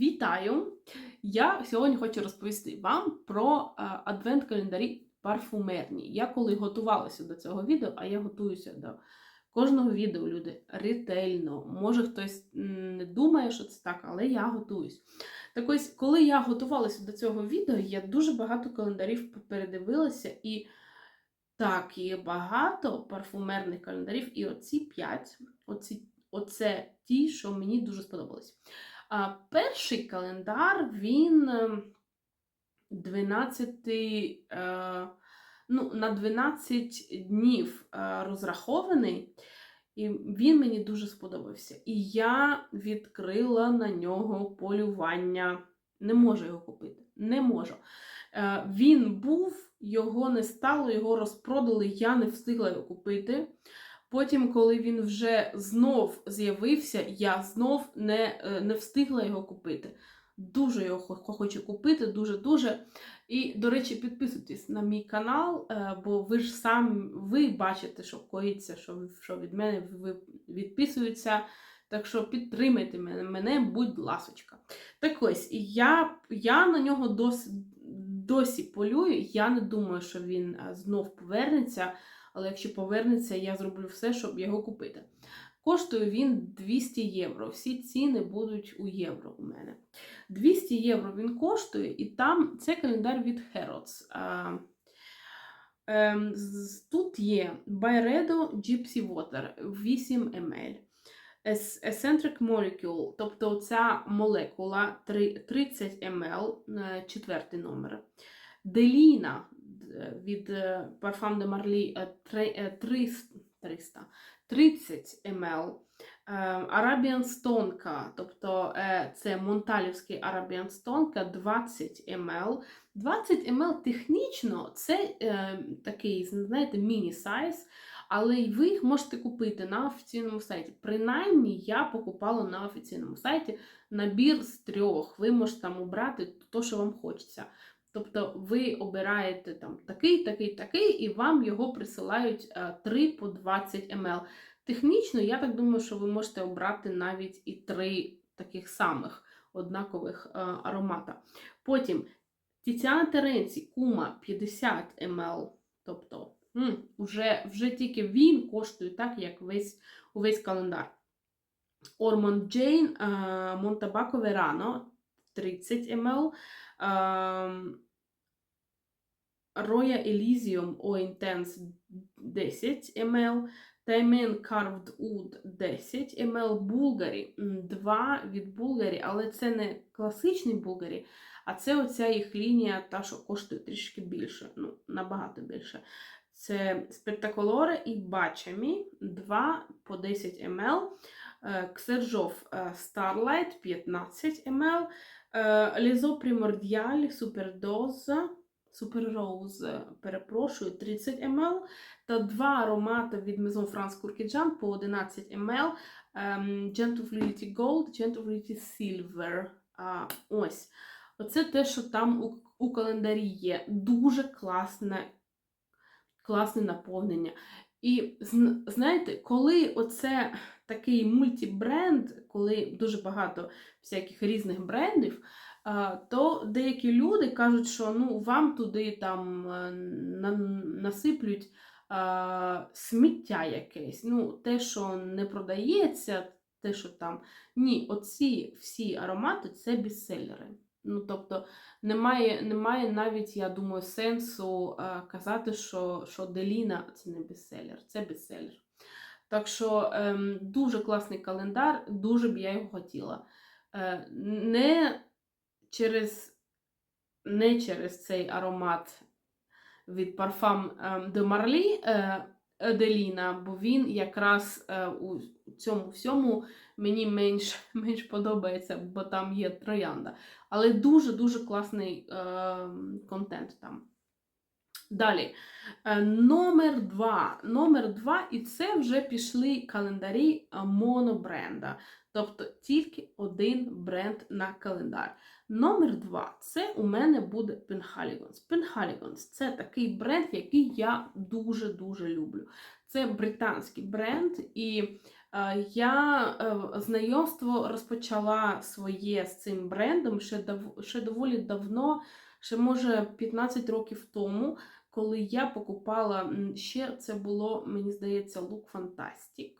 Вітаю! Я сьогодні хочу розповісти вам про е, адвент-календарі парфумерні. Я коли готувалася до цього відео, а я готуюся до кожного відео, люди ретельно. Може хтось не думає, що це так, але я готуюсь. Так ось, коли я готувалася до цього відео, я дуже багато календарів передивилася і. Так, є багато парфумерних календарів, і оці п'ять, оці, оце ті, що мені дуже сподобались. А перший календар він е, 12, е, ну, на 12 днів е, розрахований, і він мені дуже сподобався. І я відкрила на нього полювання. Не можу його купити. Не можу. Е, Він був, його не стало, його розпродали, я не встигла його купити. Потім, коли він вже знов з'явився, я знов не, е, не встигла його купити. Дуже його хочу купити, дуже-дуже. І, до речі, підписуйтесь на мій канал, е, бо ви ж сам ви бачите, що коїться, що, що від мене ви відписуються. Так що підтримайте мене, мене будь ласочка. Так ось, я, я на нього досі, досі полюю. Я не думаю, що він е, знов повернеться. Але якщо повернеться, я зроблю все, щоб його купити. Коштує він 200 євро. Всі ціни будуть у євро у мене. 200 євро він коштує, і там це календар від Harrods. А, ем, Тут є Byredo Gypsy Water 8 ml. Eccentric Molecule, тобто ця молекула 30 ml, е, четвертий номер. Деліна від е, Parfum de Marly е, три- е, 300, 300, 30 ml. Arabian Stonka, тобто е, це Монталівський Arabian Stonka 20 ml. 20 ml технічно це е, такий, знаєте, міні-сайз, але ви їх можете купити на офіційному сайті. Принаймні, я покупала на офіційному сайті набір з трьох. Ви можете там обрати те, що вам хочеться. Тобто ви обираєте там такий, такий, такий, і вам його присилають е, 3 по 20 ml. Технічно, я так думаю, що ви можете обрати навіть і три таких самих однакових е, аромата. Потім Тіціана Теренці, Кума 50 ml. Тобто, м, вже, вже тільки він коштує так, як весь, увесь календар. Ормонд Джейн, Монтабако Верано 30 ml. Ем, Roya Elysium O Intense 10 ml, Thymen Carved Wood 10 ml, Bulgari 2 від Bulgari, але це не класичний Bulgari, а це оця їх лінія, та, що коштує трішки більше, ну, набагато більше. Це Spectacolore і Bachami 2 по 10 ml, е, е, Starlight 15 ml, е, Lizo Primordial Superdose Super Rose, перепрошую, 30 ml, та два аромати від Maison France Courkidjan по 11 ml, ем, Gentle Fluidity Gold, Gentle Fluidity Silver. А, ось. Оце те, що там у, у календарі є. Дуже класне, класне наповнення. І знаєте, коли оце такий мультібренд, коли дуже багато всяких різних брендів, то деякі люди кажуть, що ну, вам туди там е, насиплють а, сміття якесь. Ну, те, що не продається, те, що там. Ні, оці всі аромати це бестселери. Ну, тобто немає, немає навіть, я думаю, сенсу е, казати, що, що Деліна це не бестселер, це бестселер. Так що ем, дуже класний календар, дуже б я його хотіла. Е, не через, не через цей аромат від Parfum ем, de Marly е, Еделіна, бо він якраз е, у цьому всьому мені менш, менш подобається, бо там є троянда. Але дуже-дуже класний е, контент там. Далі. Е, Номер два. Номер два, і це вже пішли календарі монобренда. Тобто тільки один бренд на календар. Номер два це у мене буде Penhaligon's. Penhaligon's це такий бренд, який я дуже-дуже люблю. Це британський бренд, і Е, Я е, знайомство розпочала своє з цим брендом ще, дов, ще доволі давно, ще може 15 років тому, коли я покупала ще це було, мені здається, Look Fantastic.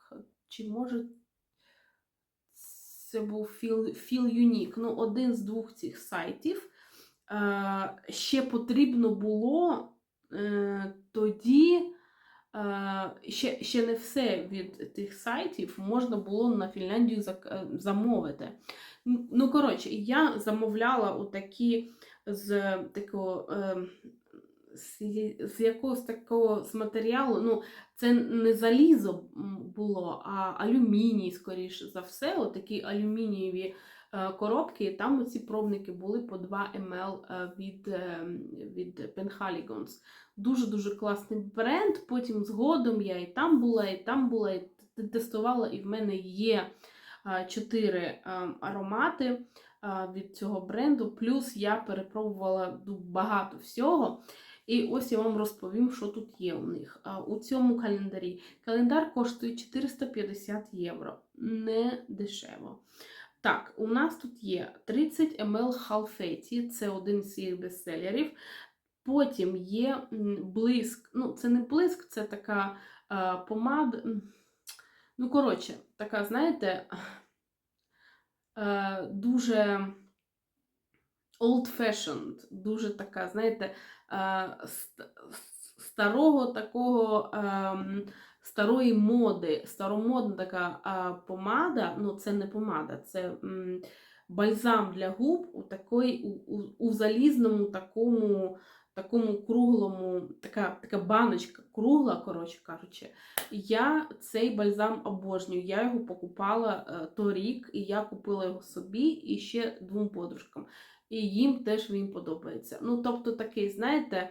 Чи може це був Feel, Unique, ну, один з двох цих сайтів. Е, Ще потрібно було е, тоді. Е, ще, ще не все від тих сайтів можна було на Фінляндію замовити. Ну, коротше, я замовляла отакі з такого. З, якогось такого з матеріалу, ну, це не залізо було, а алюміній, скоріше за все, отакі алюмінієві е, коробки, там оці пробники були по 2 ml е, від, е, від Penhaligons. Дуже-дуже класний бренд. Потім згодом я і там була, і там була, і тестувала, і в мене є е, чотири е, аромати від цього бренду. Плюс я перепробувала ну, багато всього. І ось я вам розповім, що тут є у них. А, У цьому календарі. Календар коштує 450 євро. Не дешево. Так, у нас тут є 30 ml Халфеті, це один з їх бестселерів. Потім є блиск. Ну, це не блиск, це така е, помада. Ну, коротше, така, знаєте, е, дуже old-fashioned, дуже така, знаєте, е, старого такого. ем, Старої моди, старомодна така помада, ну це не помада, це бальзам для губ у, такої, у, у залізному такому, такому круглому, така, така баночка кругла, коротше кажучи. Я цей бальзам обожнюю. Я його покупала е, торік, і я купила його собі і ще двом подружкам. І їм теж він подобається. Ну, тобто, такий, знаєте,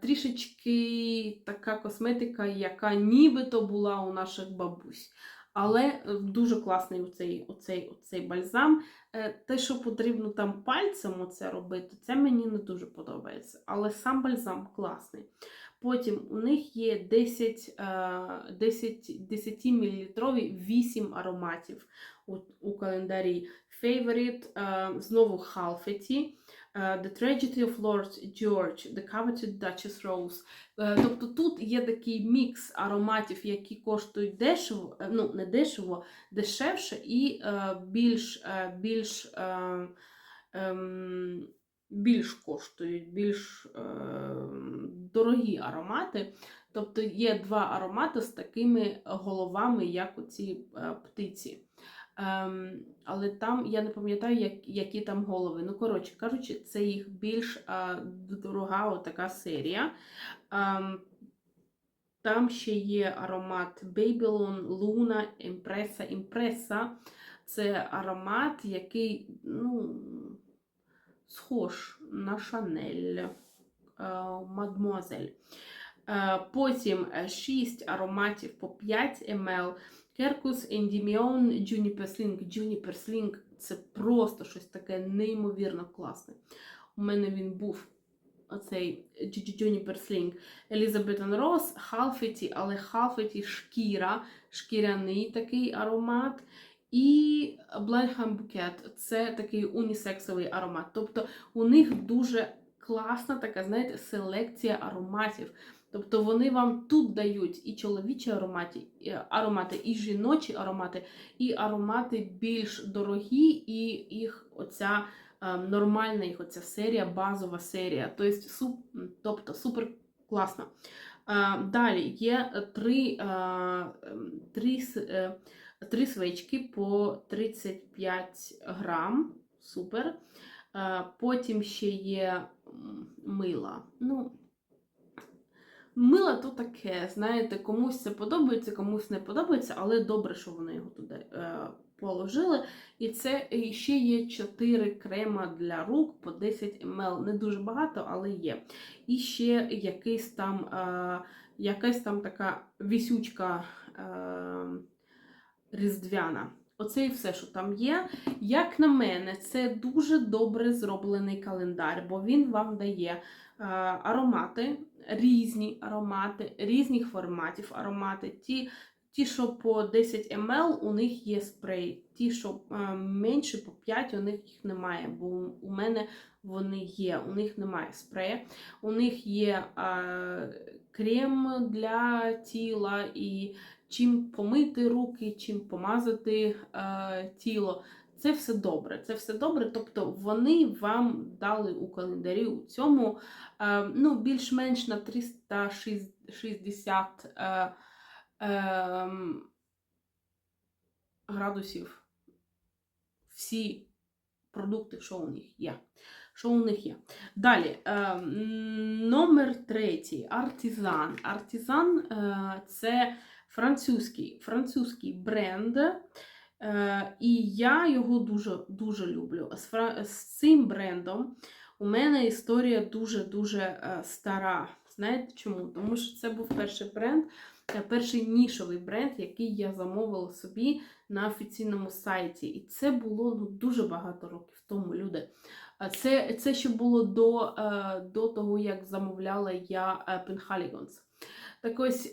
трішечки така косметика, яка нібито була у наших бабусь. Але е, дуже класний оцей, оцей, оцей бальзам. Е, Те, що потрібно там пальцем оце робити, це мені не дуже подобається. Але сам бальзам класний. Потім у них є 10, е, 10, 10 мл 8 ароматів у, у календарі. Favorite, е, знову Халфеті. е, The Tragedy of Lord George, The Coveted Duchess Rose. Е, Тобто тут є такий мікс ароматів, які коштують дешево, ну не дешево, дешевше і більш, більш, ем, більш коштують, більш дорогі аромати. Тобто є два аромати з такими головами, як оці птиці. Ем, але там я не пам'ятаю, як, які там голови. Ну, коротше кажучи, це їх більш е, дорога отака серія. Ем, там ще є аромат Babylon, Luna, Impressa. Impressa це аромат, який ну, схож на Шанель, Мадмуазель. Е, Потім 6 ароматів по 5 ml. Керкус, Ендіміон, Juniper Sling. Juniper Sling – це просто щось таке неймовірно класне. У мене він був оцей Juniper Sling. Elizabeth Ross, Халфеті, але Халфеті шкіра, шкіряний такий аромат. І Blenheim Bouquet – це такий унісексовий аромат. Тобто у них дуже класна така, знаєте, селекція ароматів. Тобто вони вам тут дають і чоловічі аромати, і аромати, і жіночі аромати, і аромати більш дорогі, і їх оця е, нормальна їх оця серія, базова серія. Тобто, суп, тобто супер класно. Е, далі є три, е, три, е, три свечки по 35 грам. Супер. Е, Потім ще є мила. Ну, Мила то таке, знаєте, комусь це подобається, комусь не подобається, але добре, що вони його туди е, положили. І це ще є 4 крема для рук по 10 мл. Не дуже багато, але є. І ще якийсь там, е, якась там така вісючка е, різдвяна. Оце і все, що там є. Як на мене, це дуже добре зроблений календар, бо він вам дає е, аромати, різні аромати, різних форматів аромати. Ті, ті, що по 10 мл, у них є спрей. Ті, що е, менше по 5, у них їх немає, бо у мене вони є. У них немає спрея. У них є е, крем для тіла і чим помити руки, чим помазати е, тіло. Це все добре. Це все добре. Тобто вони вам дали у календарі у цьому е, ну, більш-менш на 360 е, е, градусів всі продукти, що у них є. Що у них є. Далі, е, номер третій артизан. Артизан е, це французький, французький бренд. Е, і я його дуже дуже люблю. З, цим брендом у мене історія дуже-дуже е, стара. Знаєте чому? Тому що це був перший бренд, е, перший нішовий бренд, який я замовила собі на офіційному сайті. І це було ну, дуже багато років тому, люди. Це, це ще було до, до того, як замовляла я Penhaligons. Так ось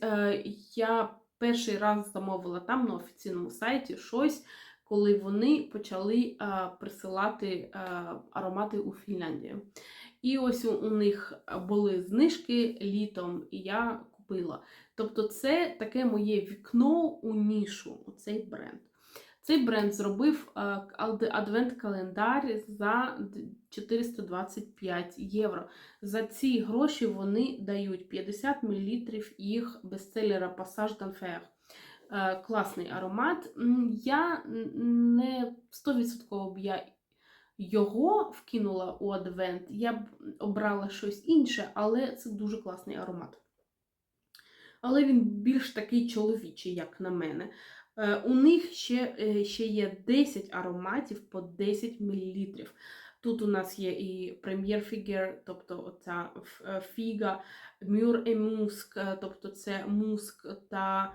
я перший раз замовила там на офіційному сайті щось, коли вони почали е, присилати е, аромати у Фінляндію. І ось у, них були знижки літом, і я купила. Тобто, це таке моє вікно у нішу, у цей бренд. Цей бренд зробив е, адвент-календар за 425 євро. За ці гроші вони дають 50 мл їх бестселера Passage d'Enfer. Е, Класний аромат. Я не 100% б я його вкинула у адвент. Я б обрала щось інше, але це дуже класний аромат. Але він більш такий чоловічий, як на мене. Е, У них ще, е, ще є 10 ароматів по 10 мл. Тут у нас є і прем'єр фігер, тобто оця е, фіга, мюр і муск, е, тобто це муск та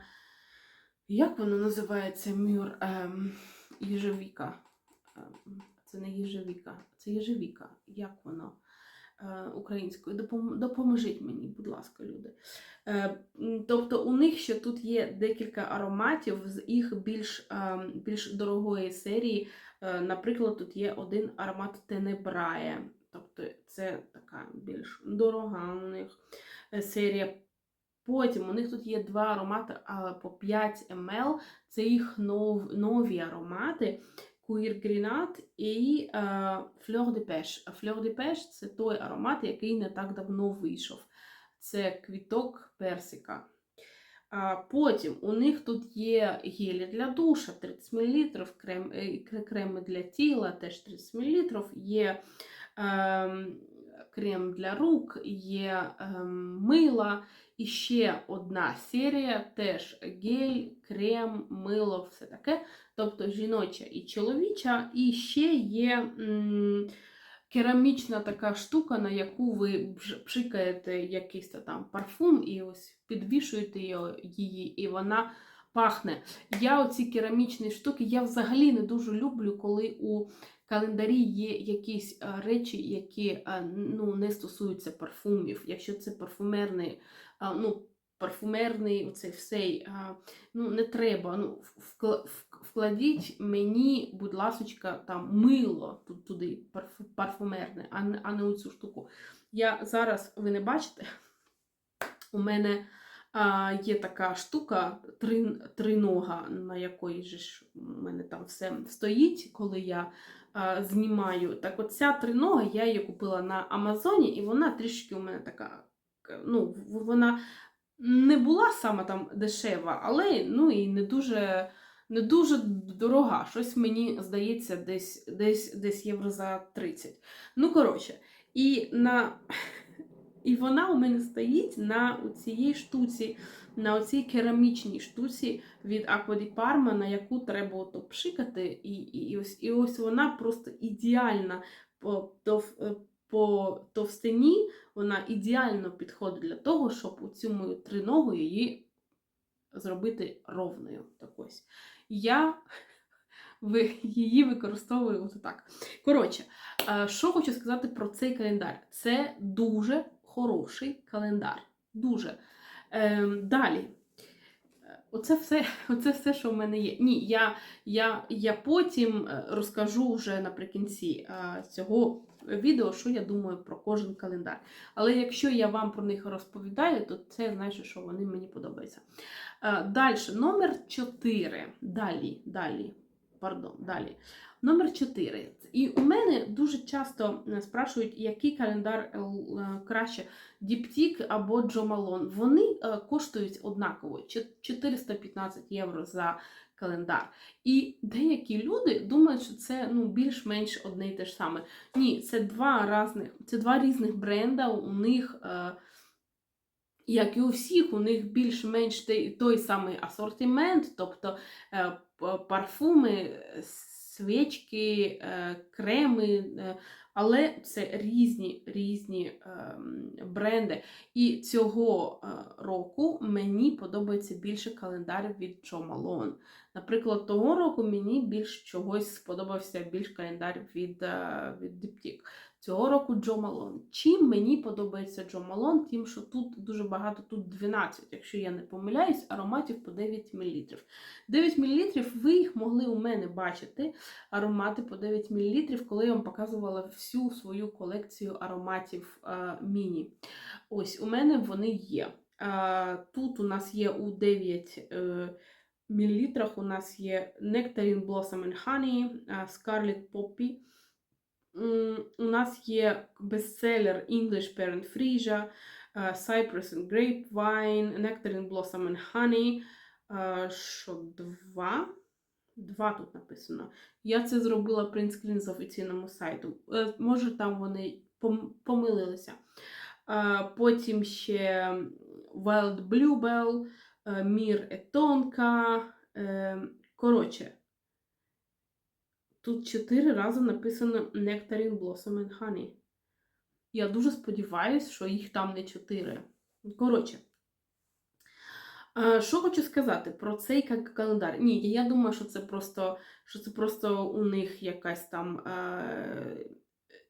як воно називається мюр ем, їжевіка. Ем, Це не їжевіка, це їжевіка. Як воно е, українською? Допоможіть мені, будь ласка, люди. Е, Тобто у них ще тут є декілька ароматів з їх більш, ем, більш дорогої серії. Е, Наприклад, тут є один аромат Тенебрає. Тобто це така більш дорога у них е, серія. Потім у них тут є два аромати а, по 5 мл. Це їх нов, нові аромати. Grenade і е, Fleur de Pêche. Fleur de Pêche – це той аромат, який не так давно вийшов. Це квіток персика. А потім у них тут є гелі для душа 30 мл, крем, е, креми для тіла теж 30 мл, є ем, крем для рук, є ем, мила. І ще одна серія, теж гель, крем, мило, все таке. Тобто жіноча і чоловіча. І ще є м, керамічна така штука, на яку ви пшикаєте якийсь там парфум і ось підвішуєте її, і вона пахне. Я оці керамічні штуки, я взагалі не дуже люблю, коли у календарі є якісь речі, які ну, не стосуються парфумів. Якщо це парфумерний, ну, парфумерний оцей всей, е, ну, не треба. Ну, вкладіть мені, будь ласочка, там мило тут туди, парфумерне, а не, не оцю штуку. Я зараз, ви не бачите, у мене а, є така штука, три, тринога, на якої ж у мене там все стоїть, коли я знімаю. Так от ця тринога, я її купила на Амазоні, і вона трішки у мене така, ну, вона не була саме там дешева, але ну і не дуже, не дуже дорога. Щось мені здається, десь, десь, десь євро за 30. Ну, коротше, і на. І вона у мене стоїть на цієї штуці, на оцій керамічній штуці від Aqua Parma, на яку треба ото пшикати. І, і, і, ось, і ось вона просто ідеальна тов, по товстині, вона ідеально підходить для того, щоб у цю мою триногу її зробити ровною. Так ось. Я її використовую от так. Коротше, е, що хочу сказати про цей календар? Це дуже хороший календар. Дуже. Ем, Далі. Оце все, оце все, що в мене є. Ні, я, я, я потім е, розкажу вже наприкінці е, цього відео, що я думаю про кожен календар. Але якщо я вам про них розповідаю, то це значить, що вони мені подобаються. Далі, номер 4. Далі, далі. Пардон, далі. Номер 4. І у мене дуже часто е, спрашують, який календар е, е, краще Діптік або Джо Малон. Вони е, коштують однаково Чо- 415 євро за календар. І деякі люди думають, що це ну, більш-менш одне і те ж саме. Ні, це два різних, це два різних бренда. У них, е, як і у всіх, у них більш-менш той, той самий асортимент, тобто е, парфуми, е, свічки, е, креми. е, але це різні різні ем, бренди. І цього е, року мені подобається більше календар від Joe Malone. Наприклад, того року мені більш чогось сподобався більш календар від, е, від Diptyque. Цього року Джо Малон. Чим мені подобається Джо Малон? Тим, що тут дуже багато, тут 12, якщо я не помиляюсь, ароматів по 9 мл. 9 мл ви їх могли у мене бачити, аромати по 9 мл, коли я вам показувала всю свою колекцію ароматів е, міні. Ось у мене вони є. Е, тут у нас є у 9 мл, у нас є Nectarine Blossom and Honey, Scarlet Poppy. У нас є бестселер English Parent Frisia, Cypress and Grapevine, Nectarine Blossom and Honey. Що, два? Два тут написано. Я це зробила принтскрін з офіційному сайту. Е, Може, там вони помилилися. Потім ще Wild Bluebell, Мір Етонка. Е, Коротше, тут чотири рази написано Nectarine Blossom and Honey. Я дуже сподіваюся, що їх там не чотири. Коротше. Е, Що хочу сказати про цей календар? Ні, я думаю, що це просто, що це просто у них якась там е,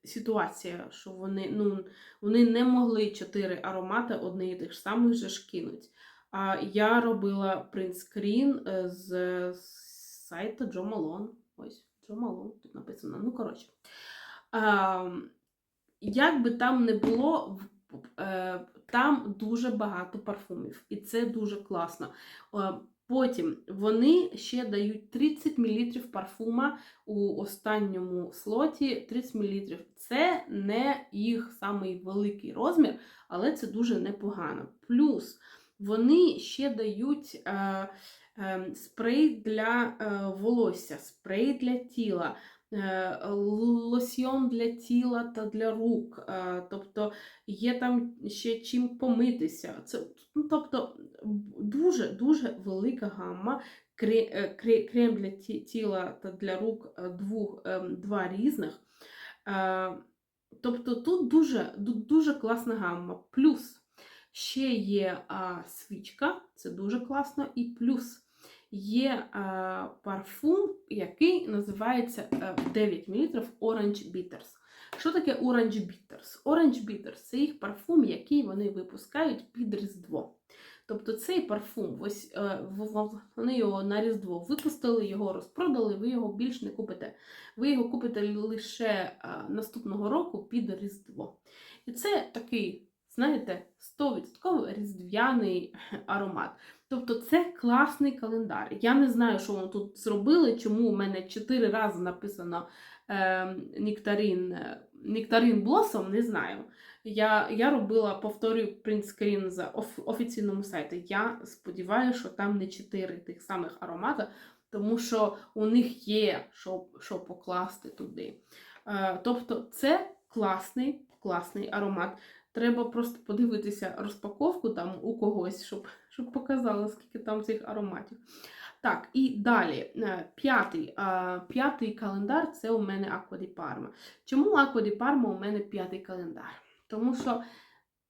ситуація, що вони, ну, вони не могли чотири аромати одне і тих самих же ж кинуть. А я робила принтскрін е, з, сайту Джо Малон. Ось, Джо Малон тут написано. Ну, коротше. Як би там не було, е, там дуже багато парфумів, і це дуже класно. Е, Потім вони ще дають 30 мл парфума у останньому слоті. 30 мл. Це не їх самий великий розмір, але це дуже непогано. Плюс вони ще дають е, е, спрей для е, волосся, спрей для тіла, е, лосьйон для тіла та для рук. Е, тобто є там ще чим помитися. Це, ну, тобто дуже-дуже велика гамма. Е, кре- Крем для тіла та для рук е, двох, ем, два різних. Е, Тобто тут дуже, дуже класна гамма. Плюс ще є а, свічка, це дуже класно, і плюс є а, парфум, який називається а, 9 мл Orange Bitters. Що таке Orange Bitters? Orange Bitters це їх парфум, який вони випускають під Різдво. Тобто цей парфум, ось е, вони його на Різдво випустили, його розпродали, ви його більш не купите. Ви його купите лише е, наступного року під Різдво. І це такий, знаєте, 100% різдвяний аромат. Тобто це класний календар. Я не знаю, що вони тут зробили, чому у мене 4 рази написано е, Нектарин, Нектарин Блосом, не знаю. Я, я робила, повторюю, принтскрін з оф, офіційному сайті. Я сподіваюся, що там не 4 тих самих аромата, тому що у них є що, що покласти туди. Е, тобто, це класний, класний аромат. Треба просто подивитися розпаковку там у когось, щоб, щоб показало, скільки там цих ароматів. Так, і далі, е, п'ятий, п'ятий календар це у мене Аква ді Парма. Чому Аква ді Парма у мене п'ятий календар? Тому що,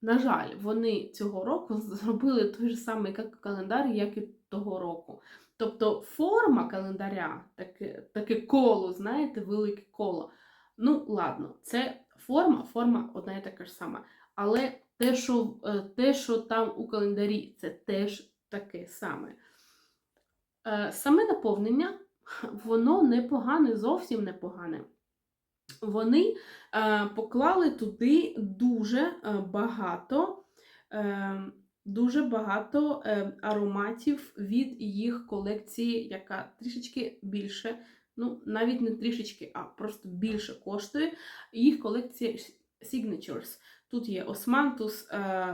на жаль, вони цього року зробили той же самий календар, як і того року. Тобто форма календаря, таке, таке коло, знаєте, велике коло. Ну, ладно, це форма, форма одна і така ж сама. Але те, що, е, те, що там у календарі, це теж таке саме. Е, Саме наповнення, воно непогане, зовсім непогане. Вони е, поклали туди дуже багато, дуже багато ароматів від їх колекції, яка трішечки більше, ну навіть не трішечки, а просто більше коштує. Їх колекція Signatures. Тут є Османтус,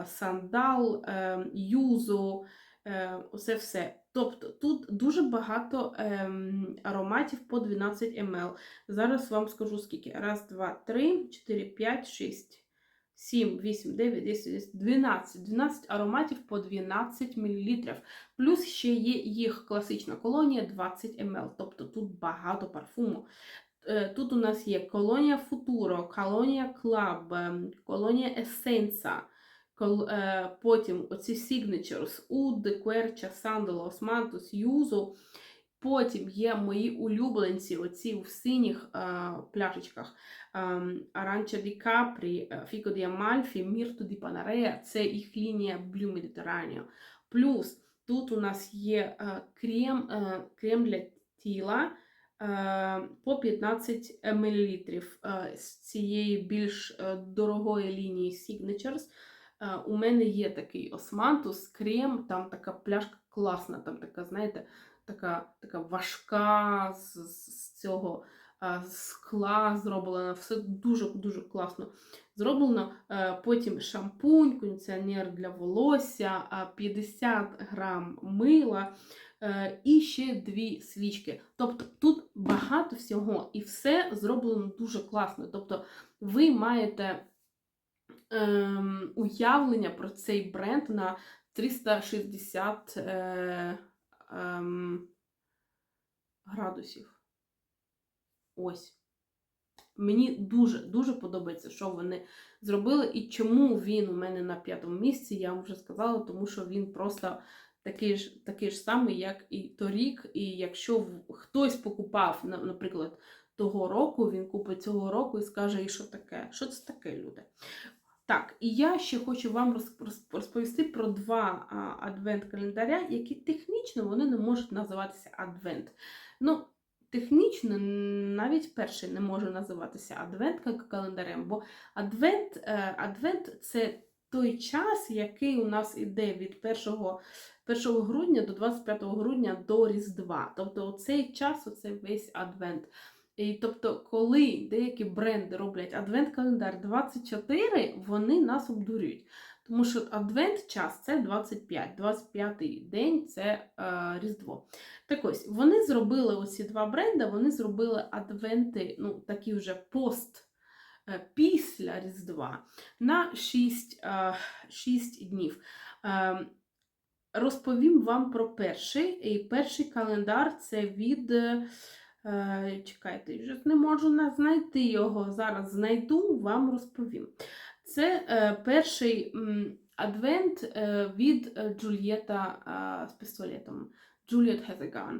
Сандал, Юзо, усе все. Тобто тут дуже багато ем, ароматів по 12 мл. Зараз вам скажу скільки. Раз, два, три, чотири, п'ять, шість, сім, вісім, дев'ять, десять, десять, дванадцять. 12 ароматів по 12 мл. Плюс ще є їх класична колонія 20 мл. Тобто тут багато парфуму. Е, Тут у нас є колонія Футуро, колонія Club, ем, колонія Есенса. Е, Потім оці Signatures, Oud, Quercia, Sandalo, Osmanthus, Yuzu. Потім є мої улюбленці, оці в синіх е, пляшечках. di Capri, е, Fico di Amalfi, Mirto di Panarea. Це їх лінія Blue Mediterraneo. Плюс тут у нас є крем, крем для тіла по 15 мл з цієї більш е, дорогої лінії Signatures. Е, У мене є такий османтус, крем, там така пляшка класна, там така, знаєте, така, така важка з, з- цього е, скла зроблена, все дуже-дуже класно зроблено. Е, Потім шампунь, кондиціонер для волосся, 50 грам мила е, і ще дві свічки. Тобто тут багато всього, і все зроблено дуже класно. Тобто ви маєте ем, уявлення про цей бренд на 360 е, ем, градусів. Ось. Мені дуже-дуже подобається, що вони зробили, і чому він у мене на п'ятому місці, я вам вже сказала, тому що він просто такий ж, такий ж самий, як і торік. І якщо хтось покупав, наприклад, того року, він купить цього року і скаже, і що таке? Що це таке, люди? Так, і я ще хочу вам роз- роз- розповісти про два адвент-календаря, які технічно вони не можуть називатися адвент. Ну, технічно навіть перший не може називатися адвент-календарем, бо адвент, е, адвент це той час, який у нас іде від 1, 1 грудня до 25 грудня до Різдва. Тобто цей час, оце весь адвент. І тобто, коли деякі бренди роблять адвент-календар 24, вони нас обдурюють. Тому що адвент час це 25, 25 день це е, Різдво. Так ось, вони зробили оці два бренди, вони зробили адвенти, ну, такі вже пост е, після Різдва на 6, е, 6 днів. Е, Розповім вам про перший. І перший календар це від. е, чекайте, вже не можу на- знайти його. Зараз знайду, вам розповім. Це е, перший адвент е, від Джульєта з пістолетом. Juliet has a gun.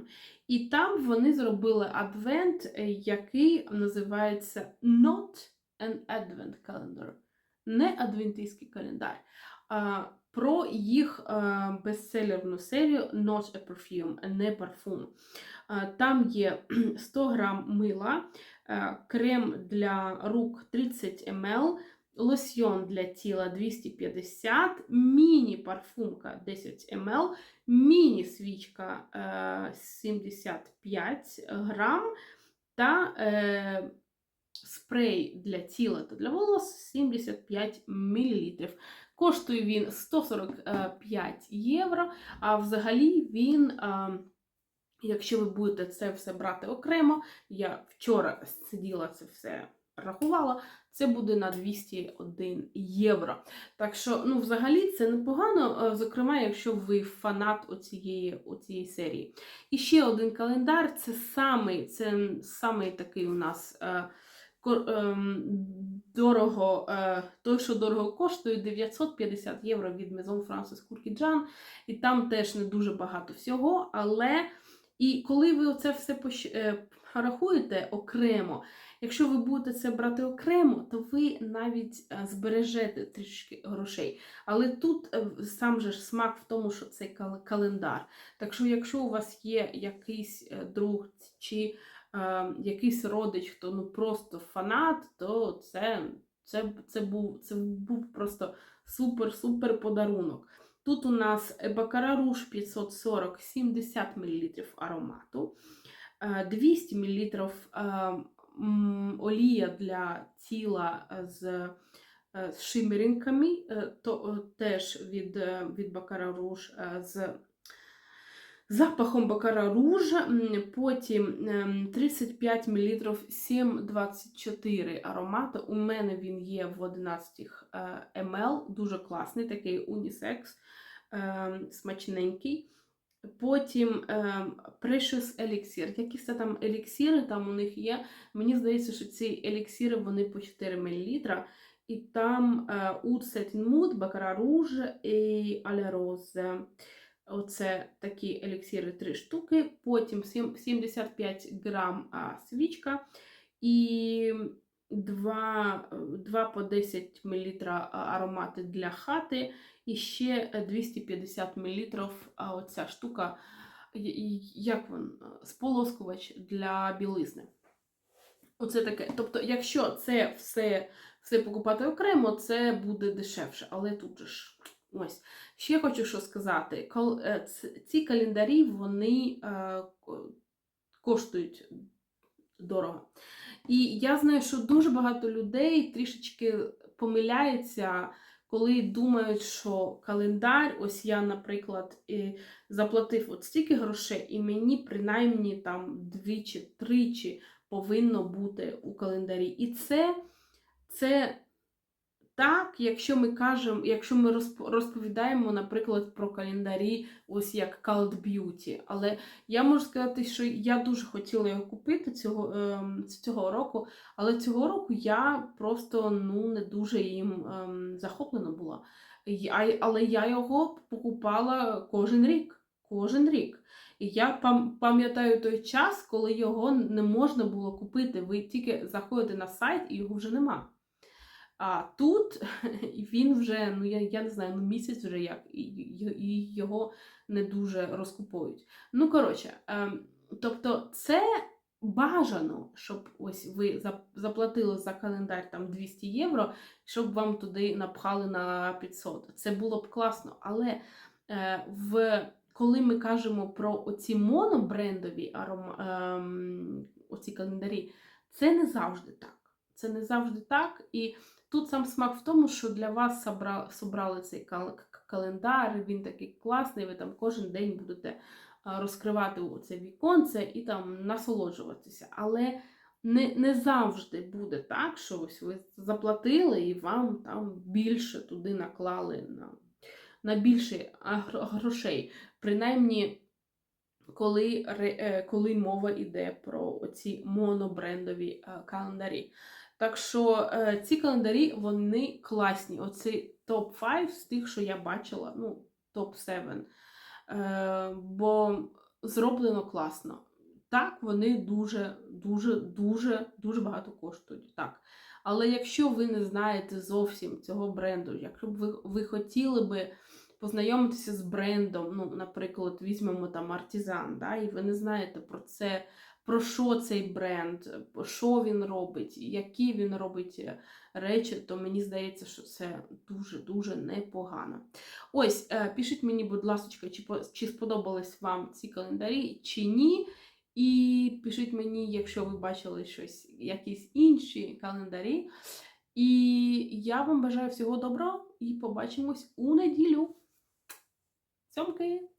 І там вони зробили адвент, який називається Not an Advent Calendar. Не адвентистський календар. Про їх е, бестселерну серію Not a Perfume, не парфум. Е, Там є 100 грам мила, е, крем для рук 30 мл, лосьйон для тіла 250, міні-парфумка 10 мл, міні-свічка е, 75 грам та спрей для тіла та для волос 75 мл. Коштує він 145 євро, а взагалі він. е, Якщо ви будете це все брати окремо, я вчора сиділа це все рахувала, це буде на 201 євро. Так що, ну, взагалі, це непогано, е, зокрема, якщо ви фанат оцієї, оцієї серії. І ще один календар це самий, це самий такий у нас. Е, ем, Дорого, е, той, що дорого коштує 950 євро від Maison Francis Куркіджан, і там теж не дуже багато всього, але і коли ви оце все е, рахуєте окремо, Якщо ви будете це брати окремо, то ви навіть е, збережете трішки грошей. Але тут сам же ж смак в тому, що це кал- календар. Так що, якщо у вас є якийсь друг чи е, якийсь родич, хто ну просто фанат, то це, це, це, був, це був просто супер-супер подарунок. Тут у нас Бакара Руж 540 70 мл аромату, е, 200 мл олія для тіла з, е, з шимеринками, е, то е, теж від, е, від Бакара Руж е, з запахом Бакара Руж, потім ем, 35 мл 7,24 аромату. У мене він є в 11 е, мл, дуже класний, такий унісекс, ем, смачненький. Потім ем, Precious Elixir. Якісь це там еліксіри там у них є. Мені здається, що ці еліксіри вони по 4 мл. І там е, Mood, Baccarat Rouge і Alle Rose. Оце такі еліксіри три штуки. Потім 75 грам свічка і 2, 2 по 10 мл аромати для хати. І ще е, 250 мл оця штука, як він, сполоскувач для білизни. Оце таке. Тобто, якщо це все, все покупати окремо, це буде дешевше. Але тут же ж ось. Ще хочу що сказати. Е, Ці календарі вони е, коштують дорого. І я знаю, що дуже багато людей трішечки помиляються, коли думають, що календар, ось я, наприклад, заплатив от стільки грошей, і мені принаймні там двічі, тричі повинно бути у календарі. І це, це так, якщо ми кажемо, якщо ми розповідаємо, наприклад, про календарі, ось як Cult Beauty. Але я можу сказати, що я дуже хотіла його купити цього, ем, цього року, але цього року я просто ну, не дуже їм ем, захоплена була. Але я його покупала кожен рік. Кожен рік. І я пам'ятаю той час, коли його не можна було купити. Ви тільки заходите на сайт і його вже нема. А тут він вже, ну я, я не знаю, ну місяць вже як, і, і, його не дуже розкуповують. Ну, коротше, ем, тобто це бажано, щоб ось ви заплатили за календар там 200 євро, щоб вам туди напхали на 500. Це було б класно, але е, в, коли ми кажемо про оці монобрендові аром, ем, оці календарі, це не завжди так. Це не завжди так. І тут сам смак в тому, що для вас собра- собрали цей календар, він такий класний, ви там кожен день будете розкривати це віконце і там насолоджуватися. Але не, не завжди буде так, що ось ви заплатили і вам там більше туди наклали на, на більше грошей. Принаймні, коли, е, коли мова йде про оці монобрендові е, календарі. Так що е, ці календарі вони класні. Оцей топ-5 з тих, що я бачила, ну, топ-7. Е, бо зроблено класно. Так, вони дуже, дуже, дуже, дуже багато коштують. Так. Але якщо ви не знаєте зовсім цього бренду, якщо б ви, ви хотіли би познайомитися з брендом, ну, наприклад, візьмемо там артизан, да, і ви не знаєте про це, про що цей бренд, що він робить, які він робить е, речі, то мені здається, що це дуже-дуже непогано. Ось, е, пишіть мені, будь ласка, чи, сподобались вам ці календарі, чи ні. І пишіть мені, якщо ви бачили щось, якісь інші календарі. І я вам бажаю всього доброго і побачимось у неділю. Цьомки!